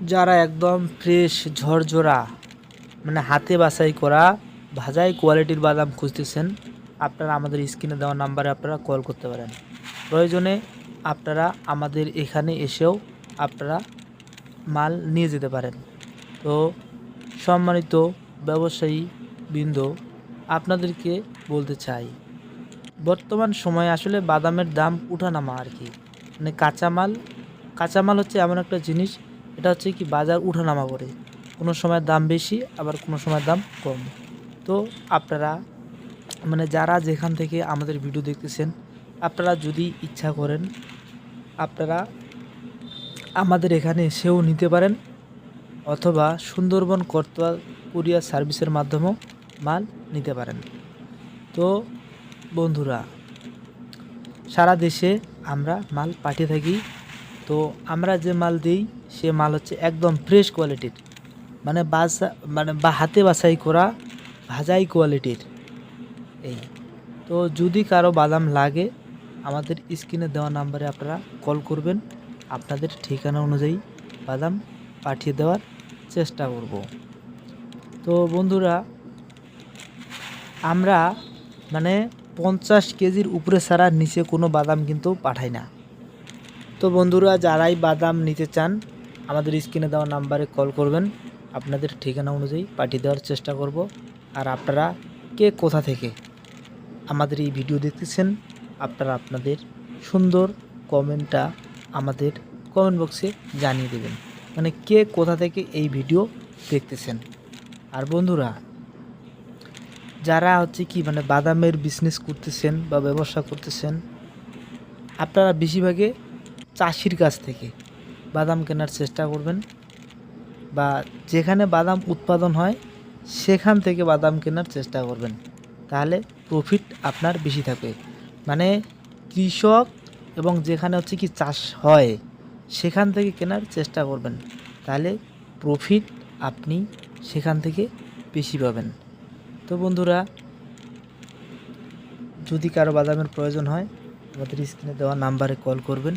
যারা একদম ফ্রেশ ঝরঝরা মানে হাতে বাছাই করা, ভাজাই কোয়ালিটির বাদাম খুঁজতেছেন, আপনারা আমাদের স্ক্রিনে দেওয়া নাম্বারে আপনারা কল করতে পারেন। প্রয়োজনে আপনারা আমাদের এখানে এসেও আপনারা মাল নিয়ে যেতে পারেন। তো সম্মানিত ব্যবসায়ী বৃন্দ, আপনাদেরকে বলতে চাই, বর্তমান সময়ে আসলে বাদামের দাম উঠানামা আর কি। মানে কাঁচামাল কাঁচামাল হচ্ছে এমন একটা জিনিস এটা হচ্ছে কি বাজার উঠানামা করে। কোনো সময় দাম বেশি, আবার কোনো সময় দাম কম। তো আপনারা মানে যারা যেখান থেকে আমাদের ভিডিও দেখতেছেন, আপনারা যদি ইচ্ছা করেন, আপনারা আমাদের এখানে এসেও নিতে পারেন, অথবা সুন্দরবন কর্তা কুরিয়ার সার্ভিসের মাধ্যমেও মাল নিতে পারেন। তো বন্ধুরা, সারা দেশে আমরা মাল পাঠিয়ে থাকি। তো আমরা যে মাল দিই সে মাল হচ্ছে একদম ফ্রেশ কোয়ালিটির মানে বাসা মানে বা হাতে বাছাই করা, ভাজাই কোয়ালিটির এই। তো যদি কারও বাদাম লাগে, আমাদের স্ক্রিনে দেওয়া নাম্বারে আপনারা কল করবেন। আপনাদের ঠিকানা অনুযায়ী বাদাম পাঠিয়ে দেওয়ার চেষ্টা করব। তো বন্ধুরা, আমরা মানে পঞ্চাশ কেজির উপরে ছাড়া নিচে কোনো বাদাম কিন্তু পাঠাই না। তো বন্ধুরা, যারাই বাদাম নিতে চান আমাদের স্ক্রিনে দেওয়া নাম্বারে কল করবেন। আপনাদের ঠিকানা অনুযায়ী পাঠিয়ে দেওয়ার চেষ্টা করব। আর আপনারা কে কোথা থেকে আমাদের এই ভিডিও দেখতেছেন, আপনারা আপনাদের সুন্দর কমেন্টটা আমাদের কমেন্ট বক্সে জানিয়ে দেবেন। মানে কে কোথা থেকে এই ভিডিও দেখতেছেন। আর বন্ধুরা, যারা হচ্ছে কি মানে বাদামের বিজনেস করতেছেন বা ব্যবসা করতেছেন, আপনারা বেশিরভাগে চাষির কাছ থেকে বাদাম কেনার চেষ্টা করবেন বা যেখানে বাদাম উৎপাদন হয়, সেখান থেকে বাদাম কেনার চেষ্টা করবেন। তাহলে প্রফিট আপনার বেশি থাকবে। মানে কৃষক এবং যেখানে হচ্ছে কি চাষ হয়, সেখান থেকে কেনার চেষ্টা করবেন। তাহলে প্রফিট আপনি সেখান থেকে বেশি পাবেন। তো বন্ধুরা, যদি কারও বাদামের প্রয়োজন হয়, আমাদের স্ক্রিনে দেওয়া নাম্বারে কল করবেন।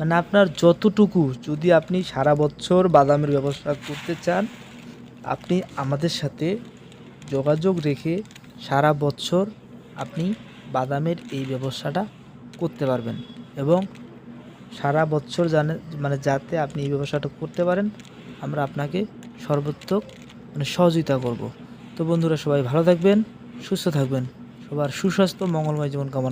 মানে আপনার যতটুকু যদি আপনি সারা বছর বাদামের ব্যবসা করতে চান, আপনি আমাদের সাথে যোগাযোগ রেখে সারা বছর আপনি বাদামের এই ব্যবসাটা করতে পারবেন এবং সারা বছর জানে মানে যাতে আপনি এই ব্যবসাটা করতে পারেন, আমরা আপনাকে সর্বোত্তক মানে সহযোগিতা করব। তো বন্ধুরা সবাই ভালো থাকবেন, সুস্থ থাকবেন, সবার সুস্বাস্থ্য, মঙ্গলময় জীবন কামনা